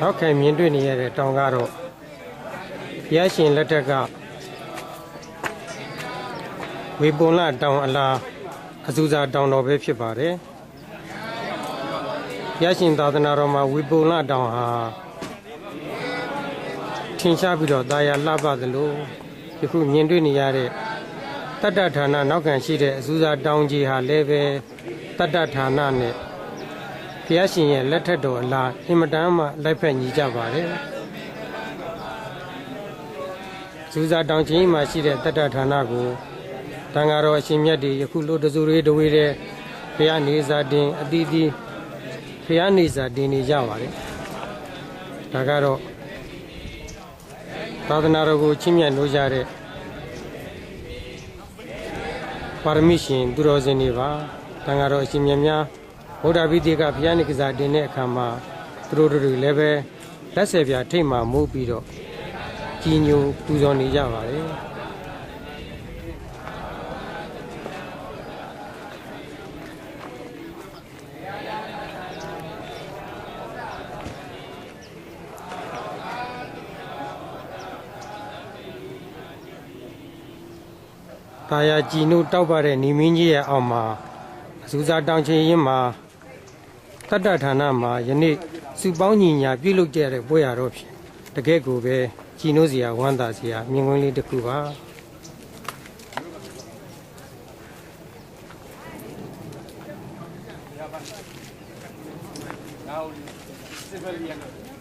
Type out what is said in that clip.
နောက်ခံမြင်တွေ့နေရတဲ့တောင်ကတော့ဘုရားရှင်လက်ထက်ကဝေပုံလတောင်အလားအစူစာတောင်တော်ပဲဖြစ်ပါတယ်ဘုရားရှင်သာသနာတော်မှာဝေပုံလတောင်ဟာထင်ရှားပြီးတော့တာယာလှပသလိုယခုမြင်တွေ့နေရတဲ့တတ္တဌာနနောက်ခံရှိတဲ့အစူစာတောင်ကြီးဟာလည်းပဲတတ္တဌာနနဲ့ ဘုရားရှင်ရဲ့လက်ထက်တော်အလားအင်မတန်မှလိုက်ဖက်ညီကြပါတယ်။ဇူဇာတောင်ချင်းမှာရှိတဲ့တတ္တဌာနကိုတန်ဃာတော်အရှင်မြတ်တွေယခုလိုတစုတွေတဝေးတဲ့ဘုရားနေစာတင်အတီးတီးဘုရားနေစာတင်နေကြပါတယ်။ဒါကတော့သာသနာတော်ကိုချင်းမြတ်လို့ကြတဲ့ပါရမီရှင်သူတော်စင်တွေပါတန်ဃာတော်အရှင်မြတ်များ ဗုဒ္ဓဘိတိကဘုရားနိကစာတင်တဲ့အခါမှာသူတို့တို့လည်းပဲလက်ဆယ်ပြထိတ်မှမိုးပြီးတော့ကြီးညိုပူဇော်နေကြပါတယ်။တာယာကြည်နုတောက်ပါတဲ့ညီမင်းကြီးရဲ့အောက်မှာအစူစာတောင်ချင်ရင်မှာ တတ္တဌာနမှာယနေ့စုပေါင်းညီညာပြုလုပ်ကြတဲ့ဘွဲ့ရတော့ဖြစ်တကယ့်ကိုပဲကြည်နိုးစရာဝမ်းသာစရာမြင်ကွင်းလေးတစ်ခုပါ။ဒါဟုတ်စစ်ပဲရရ